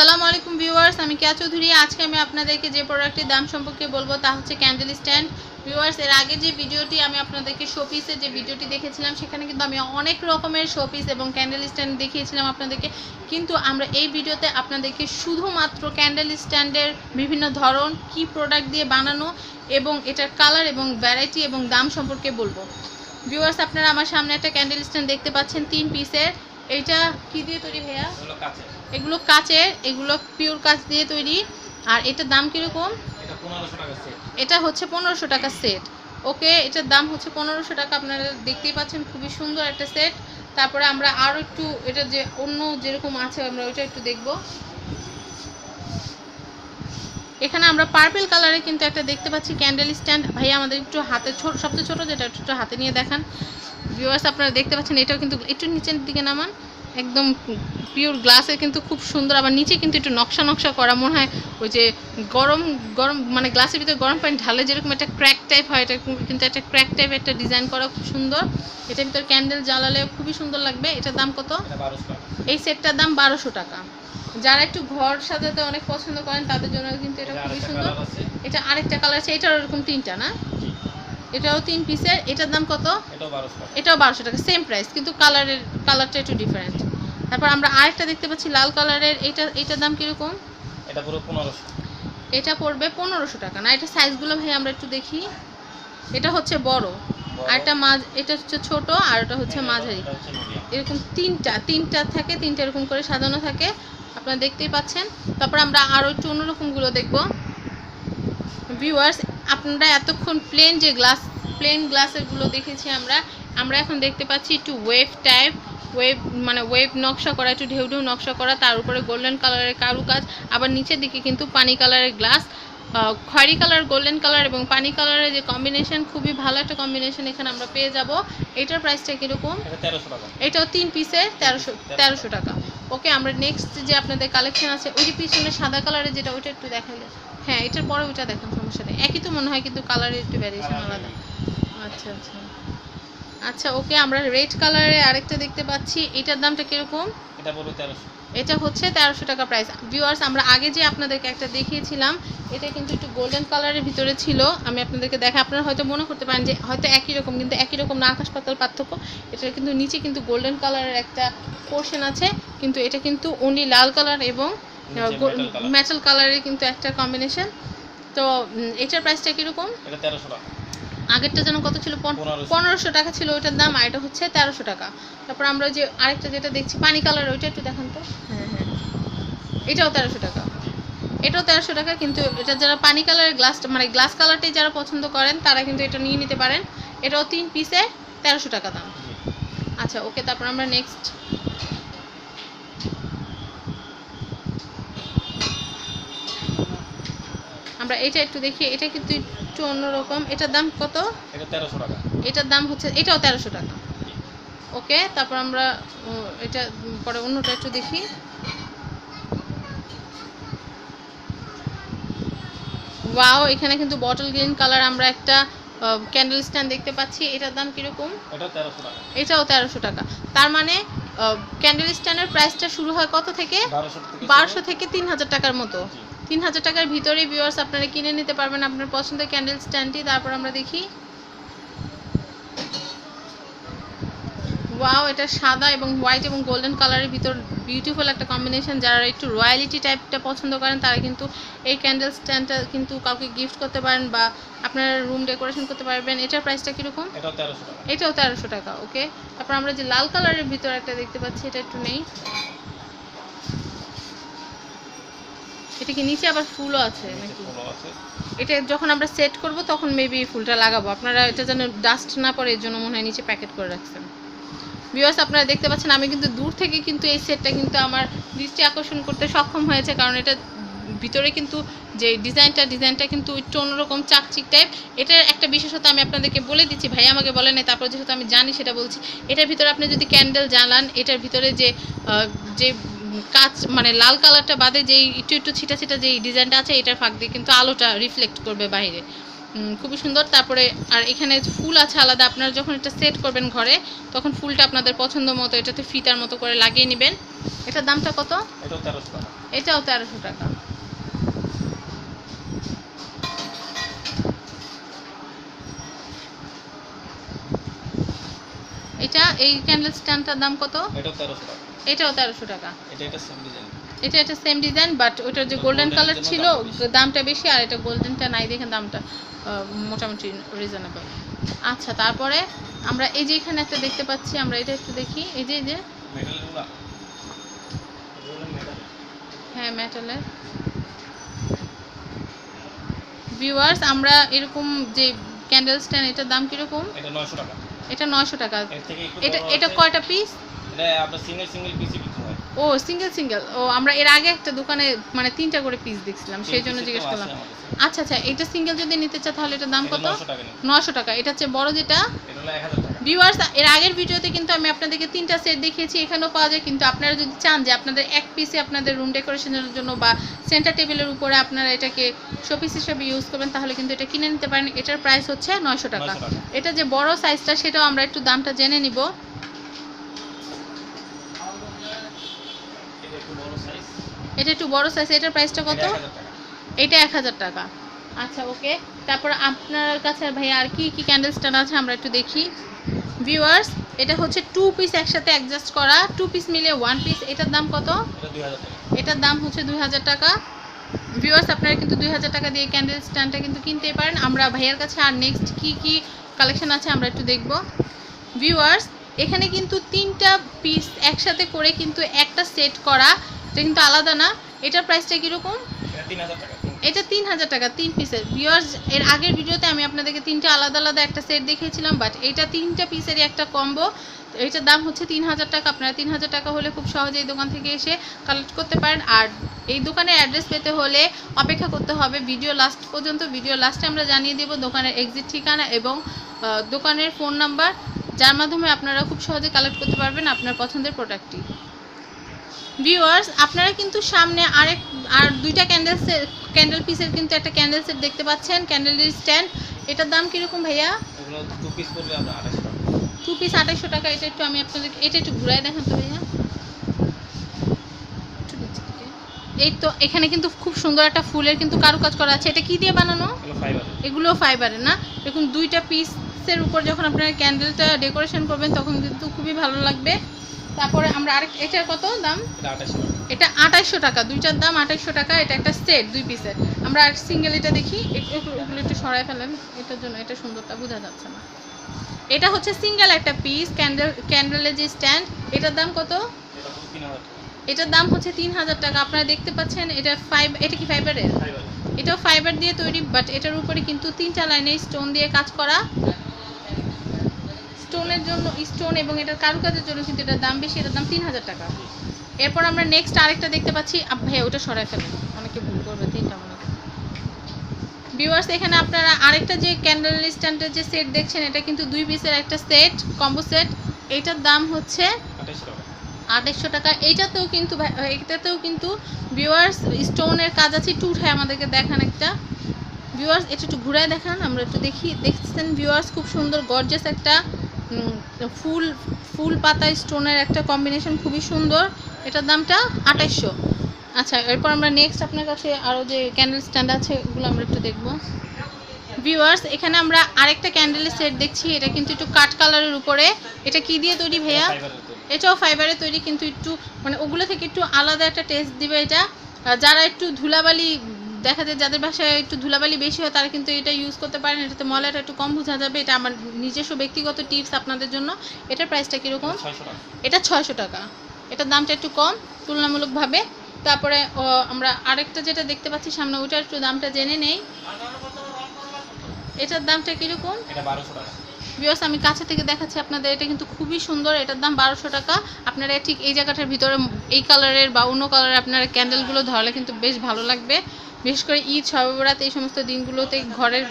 আসসালামু আলাইকুম ভিউয়ার্স, আমি কেয়া চৌধুরী। আজকে আমি আপনাদেরকে যে প্রোডাক্টের দাম সম্পর্কে বলব তা হচ্ছে ক্যান্ডেল স্ট্যান্ড ভিউয়ার্স, এর আগে যে ভিডিওটি আমি আপনাদেরকে শোপিসের যে ভিডিওটি দেখেছিলাম, সেখানে কিন্তু আমি অনেক রকমের শোপিস এবং ক্যান্ডেল স্ট্যান্ড দেখিয়েছিলাম আপনাদেরকে। কিন্তু আমরা এই ভিডিওতে আপনাদেরকে শুধুমাত্র ক্যান্ডেল স্ট্যান্ডের বিভিন্ন ধরন, কি প্রোডাক্ট দিয়ে বানানো এবং এটার কালার এবং ভ্যারাইটি এবং দাম সম্পর্কে বলব। ভিউয়ার্স, আপনারা আমার সামনে একটা ক্যান্ডেল স্ট্যান্ড দেখতে পাচ্ছেন, তিন পিসের এইটা কি দিয়ে তৈরি ভাইয়া? এগুলো কাচের। এগুলো পিওর কাচ দিয়ে তৈরি। আর এটার দাম কীরকম? এটা পনেরোশো টাকা সেট এটা হচ্ছে পনেরোশো টাকা সেট ওকে এটার দাম হচ্ছে পনেরোশো টাকা। আপনারা দেখতেই পাচ্ছেন খুবই সুন্দর একটা সেট তারপরে আমরা আরও একটু এটা যে অন্য যেরকম আছে আমরা ওইটা একটু দেখব। এখানে আমরা পার্পল কালারে কিন্তু একটা দেখতে পাচ্ছি ক্যান্ডেল স্ট্যান্ড ভাইয়া আমাদের একটু হাতে ছোট সবচেয়ে ছোটো যেটা একটু একটু হাতে নিয়ে দেখান। ভিউয়ার্স আপনারা দেখতে পাচ্ছেন এটাও কিন্তু একটু নিচের দিকে নামান। একদম পিওর গ্লাসের কিন্তু খুব সুন্দর আবার নিচে কিন্তু একটু নকশা নকশা করা। মনে হয় ওই যে গরম গরম মানে গ্লাসের ভিতরে গরম পানি ঢালে যেরকম একটা ক্র্যাক টাইপ হয় এটা কিন্তু একটা ক্র্যাক টাইপ একটা ডিজাইন করা খুব সুন্দর। এটার ভিতরে ক্যান্ডেল জ্বালালে খুবই সুন্দর লাগবে। এটার দাম কত? এই সেটটার দাম বারোশো টাকা। যারা একটু ঘর সাজাতে অনেক পছন্দ করেন তাদের জন্য কিন্তু এটা এটা খুবই সুন্দর। এটা আরেকটা কালার আছে এটার এরকম তিনটা না? এটাও তিন পিসের এটার দাম কত? এটাও বারোশো টাকা। সেম প্রাইস কিন্তু কালারের কালারটা একটু ডিফারেন্ট তারপর আমরা আরেকটা দেখতে পাচ্ছি লাল কালারের এটা এটার দাম কীরকম? এটা পুরো পনেরোশো। এটা পড়বে পনেরোশো টাকা না? এটা সাইজগুলো ভাই আমরা একটু দেখি। এটা হচ্ছে বড় আর এটা মাঝ এটা হচ্ছে ছোট আর এটা হচ্ছে মাঝারি এটা হচ্ছে মিডিয়াম। এরকম তিনটা তিনটা থাকে তিনটা এরকম করে সাজানো থাকে। আপনারা দেখতেই পাচ্ছেন। তারপর আমরা আরও একটু অন্যরকমগুলো দেখব। ভিউয়ার্স আপনারা এতক্ষণ প্লেন যে গ্লাস প্লেন গ্লাসেরগুলো দেখেছি আমরা আমরা এখন দেখতে পাচ্ছি একটু ওয়েভ টাইপ ওয়েভ মানে ওয়েভ নকশা করা একটু ঢেউ ঢেউ নকশা করা তার উপরে গোল্ডেন কালারের কারুকাজ আবার নিচের দিকে কিন্তু পানি কালারের গ্লাস খয়েরি কালার গোল্ডেন কালার এবং পানি কালারের যে কম্বিনেশন খুবই ভালো একটা কম্বিনেশন এখানে আমরা পেয়ে যাব। এটার প্রাইসটা কীরকম? এটাও তিন পিসের তেরোশো তেরোশো টাকা। ওকে আমরা নেক্সট যে আপনাদের কালেকশন আছে ওই যে পিছনে সাদা কালারের যেটা ওইটা একটু দেখাইলে। হ্যাঁ এটার পরে ওইটা দেখেন সমস্যা নেই। একই তো মনে হয় কিন্তু কালারের একটু ভ্যারিয়েশন আলাদা। আচ্ছা আচ্ছা। আচ্ছা ওকে আমরা রেড কালারে আরেকটা দেখতে পাচ্ছি। এটার দামটা কীরকম? এটা বলো তেরোশো। এটা হচ্ছে তেরোশো টাকা প্রাইস ভিউয়ার্স আমরা আগে যে আপনাদেরকে একটা দেখিয়েছিলাম এটা কিন্তু একটু গোল্ডেন কালারের ভিতরে ছিল। আমি আপনাদেরকে দেখা আপনারা হয়তো মনে করতে পারেন যে হয়তো একই রকম কিন্তু একই রকম না আকাশ পাতাল পার্থক্য। এটা কিন্তু নিচে কিন্তু গোল্ডেন কালারের একটা পোর্শন আছে কিন্তু এটা কিন্তু অনলি লাল কালার এবং মেটাল কালারের কিন্তু একটা কম্বিনেশন তো এটার প্রাইসটা কীরকম? এটা তেরোশো টাকা। আগেরটা যেন কত ছিল? পন- পনেরোশো। পনেরোশো টাকা ছিল ওইটার দাম আর এটা হচ্ছে তেরোশো টাকা। তারপর আমরা যে আরেকটা যেটা দেখছি পানি কালার ওইটা একটু দেখান তো। হ্যাঁ হ্যাঁ। এটাও তেরোশো টাকা। এটাও তেরোশো টাকা কিন্তু এটা যারা পানি কালারের গ্লাসটা মানে গ্লাস কালারটাই যারা পছন্দ করেন তারা কিন্তু এটা নিয়ে নিতে পারেন। এটাও তিন পিসে তেরোশো টাকা দাম। আচ্ছা ওকে তারপর আমরা নেক্সট আমরা এটা একটু দেখি এটা কিন্তু একটু অন্যরকম। এটার দাম কত? এটা তেরোশো টাকা। এটার দাম হচ্ছে এটাও তেরোশো টাকা। ওকে তারপর আমরা এটা পরে অন্যটা একটু দেখি। ওয়াও এখানে কিন্তু বটল গ্রিন কালার আমরা একটা ক্যান্ডেল স্ট্যান্ড দেখতে পাচ্ছি। এটার দাম কীরকম? এটাও তেরোশো টাকা। তার মানে ক্যান্ডেল স্ট্যান্ডের প্রাইসটা শুরু হয় কত থেকে? বারোশো থেকে তিন হাজার টাকার মতো। তিন হাজার টাকার ভিতরে ভিউয়ার্স আপনারা কিনে নিতে পারবেন আপনার পছন্দের ক্যান্ডেল স্ট্যান্ডটি তারপর আমরা দেখি। ওয়াও এটা সাদা এবং হোয়াইট এবং গোল্ডেন কালারের ভিতর বিউটিফুল একটা কম্বিনেশন যারা একটু রয়্যালিটি টাইপটা পছন্দ করেন তারা কিন্তু এই ক্যান্ডেল স্ট্যান্ডটা কিন্তু কাউকে গিফট করতে পারেন বা আপনার রুম ডেকোরেশন করতে পারবেন। এটার প্রাইসটা কীরকম? এটাও তেরোশো টাকা। এটাও তেরোশো টাকা ওকে তারপর আমরা যে লাল কালারের ভিতর একটা দেখতে পাচ্ছি এটা একটু নেই। এটা কি নিচে আবার ফুলও আছে নাকি? এটা যখন আমরা সেট করব তখন মেবি ফুলটা লাগাবো। আপনারা এটা যেন ডাস্ট না পড়ে এর জন্য মনে হয় নিচে প্যাকেট করে রাখছেন। ভিউয়ার্স আপনারা দেখতে পাচ্ছেন আমি কিন্তু দূর থেকে কিন্তু এই সেটটা কিন্তু আমার দৃষ্টি আকর্ষণ করতে সক্ষম হয়েছে কারণ এটা ভিতরে কিন্তু যে ডিজাইনটা ডিজাইনটা কিন্তু একটু অন্যরকম চাকচিক টাইপ এটার একটা বিশেষত আমি আপনাদেরকে বলে দিচ্ছি ভাই আমাকে বলে নাই তারপর যেহেতু আমি জানি সেটা বলছি এটার ভিতরে আপনি যদি ক্যান্ডেল জ্বালান এটার ভিতরে যে যে কাচ মানে লাল কালারটা বাদে যেই একটু একটু ছিটা ছিটা যেই ডিজাইনটা আছে এটার ফাঁক দিয়ে কিন্তু আলোটা রিফ্লেক্ট করবে বাইরে। খুবই সুন্দর। তারপরে আর এখানে ফুল আছে আলাদা। আপনারা যখন এটা সেট করবেন ঘরে তখন ফুলটা আপনাদের পছন্দ মতো এটাতে ফিতার মতো করে লাগিয়ে নেবেন। এটার দামটা কত? এটাও তেরোশো টাকা এটাও তেরোশো টাকা এটা এই ক্যান্ডেল স্ট্যান্ডটার দাম কত? এটাও তেরোশো টাকা। এটা এটা সেম ডিজাইন বাট ওটার যে গোল্ডেন কালার ছিল দামটা বেশি। আর এটা গোল্ডেনটা নাই দেখে দামটা মোটামুটি রিজনেবল আচ্ছা তারপরে আমরা এই যে এখানে একটা দেখতে পাচ্ছি আমরা এটা একটু দেখি। এই যে এই যে। হ্যাঁ মেটালের ভিউয়ার্স আমরা এরকম যে ক্যান্ডেল স্ট্যান্ড এটার দাম কীরকম? এটা নয়শো টাকা। এটা নয়শো টাকা। এটা এটা কয়টা পিস এটা আপনার সিঙ্গেল সিঙ্গেল পিসি বিক্রি হয়। ও সিঙ্গেল সিঙ্গেল ও আমরা এর আগে একটা দোকানে মানে তিনটা করে পিস দেখছিলাম সেই জন্য জিজ্ঞেস করলাম। আচ্ছা আচ্ছা এটা সিঙ্গেল যদি নিতে চাও তাহলে এটার দাম কত? 900 টাকা এটা হচ্ছে বড় যেটা? এটা হলো 1000 টাকা ভিউয়ার্স এর আগের ভিডিওতে কিন্তু আমি আপনাদেরকে তিনটা সেট দেখিয়েছি এখানেও পাওয়া যায়। কিন্তু আপনারা যদি চান যে আপনাদের এক পিসে আপনাদের রুম ডেকোরেশনের জন্য বা সেন্টার টেবিলের উপরে আপনারা এটাকে শোপিস হিসেবে ইউজ করবেন তাহলে কিন্তু এটা কিনে নিতে পারেন। এটার প্রাইস হচ্ছে নয়শো টাকা। এটা যে বড় সাইজটা সেটাও আমরা একটু দামটা জেনে নিব। এটা একটু বড় সাইজ এটার প্রাইসটা কত? এটা 1000 টাকা। এটা এক হাজার টাকা। আচ্ছা ওকে তারপর আপনার কাছে ভাইয়া আর কি কি ক্যান্ডেল স্ট্যান্ড আছে আমরা একটু দেখি। ভিউয়ার্স এটা হচ্ছে টু পিস একসাথে অ্যাডজাস্ট করা টু পিস মিলে ওয়ান পিস এটার দাম কত? এটা 2000 টাকা। এটার দাম হচ্ছে দুই হাজার টাকা। ভিউয়ার্স আপনারা কিন্তু দুই হাজার টাকা দিয়ে ক্যান্ডেল স্ট্যান্ডটা কিন্তু কিনতেই পারেন। আমরা ভাইয়ার কাছে আর নেক্সট কি কি কালেকশন আছে আমরা একটু দেখব। ভিউয়ার্স এখানে কিন্তু তিনটা পিস একসাথে করে কিন্তু একটা সেট করা। এটা কিন্তু আলাদা না। এটার প্রাইসটা কীরকম? এটা 3000 টাকা। এটা তিন হাজার টাকা, তিন পিসের ভিউয়ার্স এর আগের ভিডিওতে আমি আপনাদেরকে তিনটা আলাদা আলাদা একটা সেট দেখিয়েছিলাম বাট এটা তিনটা পিসেরই একটা কম্বো এটার দাম হচ্ছে তিন হাজার টাকা। আপনারা তিন হাজার টাকা হলে খুব সহজে এই দোকান থেকে এসে কালেক্ট করতে পারেন। আর এই দোকানের অ্যাড্রেস পেতে হলে অপেক্ষা করতে হবে ভিডিও লাস্ট পর্যন্ত। ভিডিও লাস্টে আমরা জানিয়ে দেব দোকানের এক্সিট ঠিকানা এবং দোকানের ফোন নাম্বার যার মাধ্যমে আপনারা খুব সহজে কালেক্ট করতে পারবেন আপনার পছন্দের প্রোডাক্টটি ভিউয়ার্স আপনারা কিন্তু সামনে আরেক আর দুইটা ক্যান্ডেল ক্যান্ডেল পিসের কিন্তু একটা ক্যান্ডেল সেট দেখতে পাচ্ছেন ক্যান্ডেলের স্ট্যান্ড এটার দাম কীরকম ভাইয়া? টু পিস 2800 টাকা। এটা একটু আমি আপনাদের এটা একটু ঘুরাই দেখান তো ভাইয়া। এই তো এখানে কিন্তু খুব সুন্দর একটা ফুলের কিন্তু কারুকাজ করা আছে। এটা কি দিয়ে বানানো? এগুলো ফাইবার এগুলো ফাইবারের না? এরকম দুইটা পিসের উপর যখন আপনারা ক্যান্ডেলটা ডেকোরেশন করবেন তখন কিন্তু খুবই ভালো লাগবে। তারপরে আমরা আরেক এটার কত দাম? এটা 2800 টাকা। এটা আঠাইশশো টাকা। দুইটার দাম আঠাইশশো টাকা। এটা একটা সেট দুই পিসের। আমরা আর সিঙ্গেল এটা দেখি। এগুলো একটু সরাই ফেলেন। এটার জন্য এটা সুন্দরটা বোঝা যাচ্ছে না। এটা হচ্ছে সিঙ্গেল একটা পিস ক্যান্ডেল ক্যান্ডেলের যে স্ট্যান্ড এটার দাম কত? এটা 3000 এটার দাম হচ্ছে তিন হাজার টাকা। আপনারা দেখতে পাচ্ছেন এটা ফাইভ এটা কি ফাইবারের ফাইবার এটাও ফাইবার দিয়ে তৈরি বাট এটার উপরে কিন্তু তিনটা লাইনে স্টোন দিয়ে কাজ করা স্টোনের জন্য স্টোন এবং এটার কারুকাজের জন্য কিন্তু এটার দাম বেশি এটার দাম তিন হাজার টাকা। এরপর আমরা নেক্সট আরেকটা দেখতে পাচ্ছি। ভাইয়া ওটা সরাই ফেলেন। অনেকে ভুল করবে তিনটা মনে ভিউয়ার্স এখানে আপনারা আরেকটা যে ক্যান্ডেল স্ট্যান্ডের যে সেট দেখছেন এটা কিন্তু দুই পিসের একটা সেট কম্বো সেট এইটার দাম হচ্ছে 2800 টাকা। টাকা। এইটাতেও কিন্তু এইটাতেও কিন্তু ভিউয়ার্স স্টোনের কাজ আছে একটু উঠায় আমাদেরকে দেখান একটা। ভিউয়ার্স এটা একটু ঘুরায় দেখান আমরা একটু দেখি দেখছেন ভিউয়ার্স খুব সুন্দর গর্জাস একটা ফুল ফুল পাতা স্টোনের একটা কম্বিনেশন খুবই সুন্দর। এটার দামটা আঠাশশো আচ্ছা এরপর আমরা নেক্সট আপনার কাছে আরও যে ক্যান্ডেল স্ট্যান্ড আছে ওগুলো আমরা একটু দেখব। ভিউয়ার্স এখানে আমরা আরেকটা ক্যান্ডেলের সেট দেখছি। এটা কিন্তু একটু কাট কালারের উপরে। এটা কি দিয়ে তৈরি ভাইয়া? এটাও ফাইবারের তৈরি। কিন্তু একটু মানে ওগুলো থেকে একটু আলাদা একটা টেস্ট দিবে এটা। যারা একটু ধুলাবালি দেখা যায় যাদের বাসায় একটু ধুলাবালি বেশি হয় তারা কিন্তু এটা ইউজ করতে পারেন এটাতে ময়লাটা একটু কম বোঝা যাবে। এটা আমার নিজস্ব ব্যক্তিগত টিপস আপনাদের জন্য। এটার প্রাইসটা কীরকম? এটা ছয়শো টাকা। এটার দামটা একটু কম তুলনামূলকভাবে। তারপরে আমরা আরেকটা যেটা দেখতে পাচ্ছি সামনে ওটার একটু দামটা জেনে নেই। এটার দামটা কীরকম? এটা 1200 টাকা। বিয়স আমি কাছে থেকে দেখাচ্ছি আপনাদের। এটা কিন্তু খুবই সুন্দর। এটার দাম বারোশো টাকা। আপনারা ঠিক এই জায়গাটার ভিতরে এই কালারের বা অন্য কালারের আপনারা ক্যান্ডেলগুলো ধরালে কিন্তু বেশ ভালো লাগবে। বিশেষ করে ঈদ সর্বরাত এই সমস্ত দিনগুলোতে ঘরের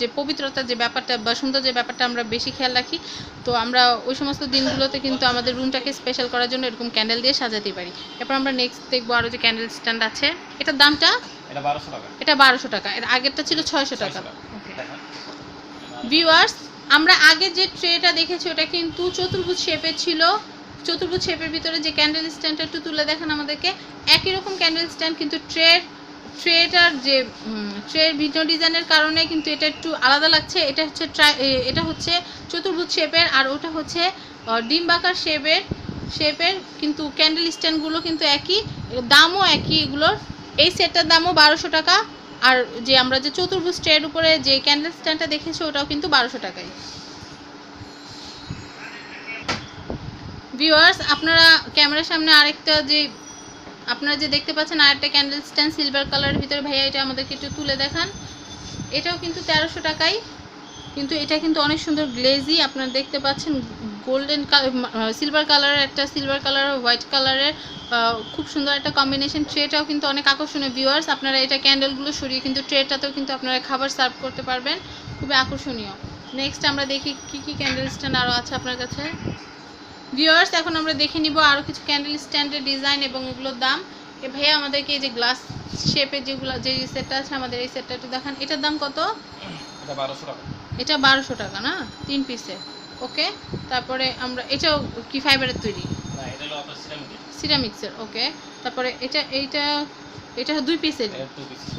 যে পবিত্রতার যে ব্যাপারটা বা সুন্দর যে ব্যাপারটা আমরা বেশি খেয়াল রাখি তো আমরা ওই সমস্ত দিনগুলোতে কিন্তু আমাদের রুমটাকে স্পেশাল করার জন্য এরকম ক্যান্ডেল দিয়ে সাজাতে পারি। এরপর আমরা নেক্সট দেখব আরও যে ক্যান্ডেল স্ট্যান্ড আছে। এটার দামটা? এটা 1200 টাকা। এটা বারোশো টাকা। এর আগেরটা ছিল ছয়শো টাকা। 600 টাকা। ভিউয়ার্স আমরা আগে যে ট্রেটা দেখেছি ওটা কিন্তু চতুর্ভুজ শেপের ছিল। চতুর্ভুজ শেপের ভিতরে যে ক্যান্ডেল স্ট্যান্ডটা একটু তুলে দেখেন আমাদেরকে। একই রকম ক্যান্ডেল স্ট্যান্ড কিন্তু ট্রের ট্রেটার যে ট্রের ভিডিও ডিজাইনের কারণে কিন্তু এটা একটু আলাদা লাগছে। এটা হচ্ছে ট্রাই এটা হচ্ছে চতুর্ভুজ শেপের আর ওটা হচ্ছে ডিম্বাকার শেপের শেপের কিন্তু ক্যান্ডেল স্ট্যান্ডগুলো কিন্তু একই, দামও একই এগুলোর। এই সেটটার দামও বারোশো টাকা আর যে আমরা যে চতুর্ভুজ ট্রের উপরে যে ক্যান্ডেল স্ট্যান্ডটা দেখেছি ওটাও কিন্তু বারোশো টাকায়। ভিউয়ার্স, আপনারা ক্যামেরার সামনে আরেকটা যে আপনারা যে দেখতে পাচ্ছেন আরেকটা ক্যান্ডেল স্ট্যান্ড সিলভার কালারের ভিতরে ভাইয়া এটা আমাদেরকে একটু তুলে দেখান। এটাও কিন্তু তেরোশো টাকাই কিন্তু এটা কিন্তু অনেক সুন্দর গ্লেজি আপনারা দেখতে পাচ্ছেন গোল্ডেন সিলভার কালারের একটা সিলভার কালার হোয়াইট কালারের খুব সুন্দর একটা কম্বিনেশন ট্রেটাও কিন্তু অনেক আকর্ষণীয় ভিউয়ার্স আপনারা এটা ক্যান্ডেলগুলো সরিয়ে কিন্তু ট্রেটাতেও কিন্তু আপনারা খাবার সার্ভ করতে পারবেন। খুবই আকর্ষণীয়। নেক্সট আমরা দেখি কি কি ক্যান্ডেল স্ট্যান্ড আরও আছে আপনার কাছে। ভিউয়ার্স এখন আমরা দেখে নিব আরও কিছু ক্যান্ডেল স্ট্যান্ডের ডিজাইন এবং এগুলোর দাম। এ ভাইয়া আমাদেরকে এই যে গ্লাস শেপের যেগুলো যে সেটটা আছে আমাদের এই সেটটা একটু দেখান। এটার দাম কত? এটা বারোশো টাকা। এটা বারোশো টাকা না? তিন পিসে ওকে তারপরে আমরা এটাও কি ফাইবারের তৈরি? সিরামিক্সের ওকে তারপরে এটা এইটা এটা দুই পিসের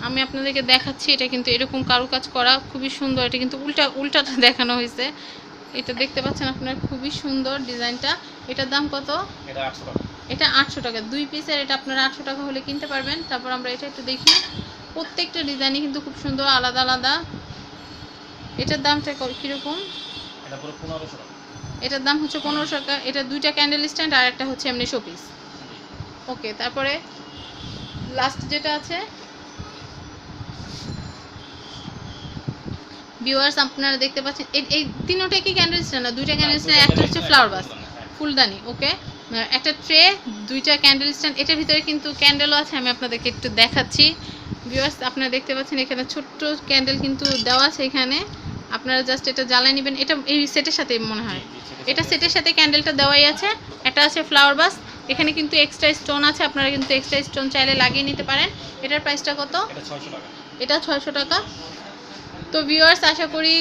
আমি আপনাদেরকে দেখাচ্ছি এটা কিন্তু এরকম কারুকাজ করা খুবই সুন্দর। এটা কিন্তু উল্টা উল্টাটা দেখানো হয়েছে। এটা দেখতে পাচ্ছেন আপনার খুবই সুন্দর ডিজাইনটা। এটার দাম কত? এটা আটশো টাকা। এটা আটশো টাকা। দুই পিসের এটা আপনারা আটশো টাকা হলে কিনতে পারবেন। তারপর আমরা এটা একটু দেখি। প্রত্যেকটা ডিজাইনই কিন্তু খুব সুন্দর আলাদা আলাদা। এটার দামটা ক- কীরকম? এটার দাম হচ্ছে পনেরোশো টাকা। এটা দুইটা ক্যান্ডেল স্ট্যান্ড আর একটা হচ্ছে এমনি শোপিস। ওকে তারপরে লাস্ট যেটা আছে ভিউয়ার্স আপনারা দেখতে পাচ্ছেন এই এই তিনোটা কি ক্যান্ডেল স্ট্যান্ড না? দুইটা ক্যান্ডেল স্ট্যান্ড একটা হচ্ছে ফ্লাওয়ার বাস। ফুলদানি ওকে একটা ট্রে দুইটা ক্যান্ডেল স্ট্যান্ড এটার ভিতরে কিন্তু ক্যান্ডেলও আছে আমি আপনাদেরকে একটু দেখাচ্ছি। ভিউয়ার্স আপনারা দেখতে পাচ্ছেন এখানে ছোট্ট ক্যান্ডেল কিন্তু দেওয়া আছে এখানে। আপনারা জাস্ট এটা জ্বালায় নেবেন। এটা এই সেটের সাথে মনে হয়। এটা সেটের সাথে ক্যান্ডেলটা দেওয়াই আছে। একটা আছে ফ্লাওয়ার বাস এখানে কিন্তু এক্সট্রা স্টোন আছে। আপনারা কিন্তু এক্সট্রা স্টোন চাইলে লাগিয়ে নিতে পারেন। এটার প্রাইসটা কত? এটা এটা ছয়শো টাকা। তো ভিউয়ার্স আশা করি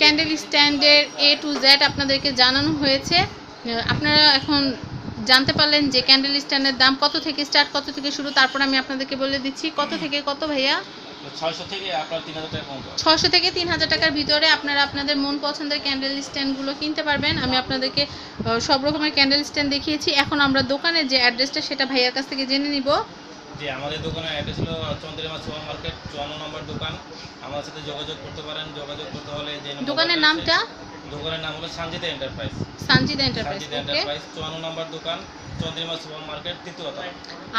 ক্যান্ডেল স্ট্যান্ডের এ টু জেড আপনাদেরকে জানানো হয়েছে। আপনারা এখন জানতে পারলেন যে ক্যান্ডেল স্ট্যান্ডের দাম কত থেকে স্টার্ট কত থেকে শুরু তারপর আমি আপনাদেরকে বলে দিচ্ছি কত থেকে কত ভাইয়া? ছশো থেকে তিন হাজার টাকার ভিতরে আপনারা আপনাদের মন পছন্দের ক্যান্ডেল স্ট্যান্ডগুলো কিনতে পারবেন। আমি আপনাদেরকে সব রকমের ক্যান্ডেল স্ট্যান্ড দেখিয়েছি। এখন আমরা দোকানের যে অ্যাড্রেসটা সেটা ভাইয়ার কাছ থেকে জেনে নিব। যে আমাদের দোকানের অ্যাড্রেস হলো চন্দ্রিমা সুপার মার্কেট চুয়ান্ন নম্বর দোকান। আমার সাথে যোগাযোগ করতে পারেন। যোগাযোগ করতে হলে যে দোকানের নামটা? দোকানের নাম হলো Sanjita enterprise Sanjida enterprise Sanjita okay enterprise চুয়ান্ন নম্বর দোকান চন্দ্রিমা সুপার মার্কেট তৃতীয়তলা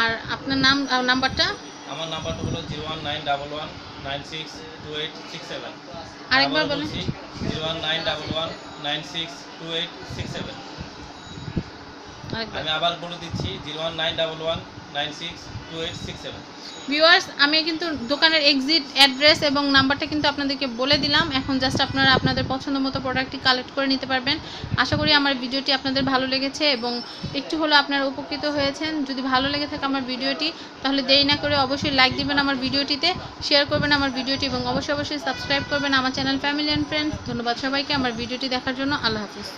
আর আপনার নাম নাম্বারটা? আমার নাম্বারটা হলো zero one nine double one nine six two eight six seven. আরেকবার বলেন। Zero one nine double one nine six two eight six seven. আমি আবার বলে দিচ্ছি zero one nine double one viewers, আমি কিন্তু দোকানের এক্সিট অ্যাড্রেস এবং নাম্বারটা কিন্তু আপনাদেরকে বলে দিলাম। এখন জাস্ট আপনারা আপনাদের পছন্দ মতো প্রোডাক্টটি কালেক্ট করে নিতে পারবেন। আশা করি আমার ভিডিওটি আপনাদের ভালো লেগেছে এবং একটু হলেও আপনারা উপকৃত হয়েছেন। যদি ভালো লেগে থাকে আমার ভিডিওটি, তাহলে দেরি না করে অবশ্যই লাইক দিবেন আমার ভিডিওটিতে শেয়ার করবেন আমার ভিডিওটি এবং অবশ্যই অবশ্যই সাবস্ক্রাইব করবেন আমার চ্যানেল ফ্যামিলি অ্যান্ড ফ্রেন্ডস ধন্যবাদ সবাইকে, আমার ভিডিওটি দেখার জন্য আল্লাহ হাফিজ।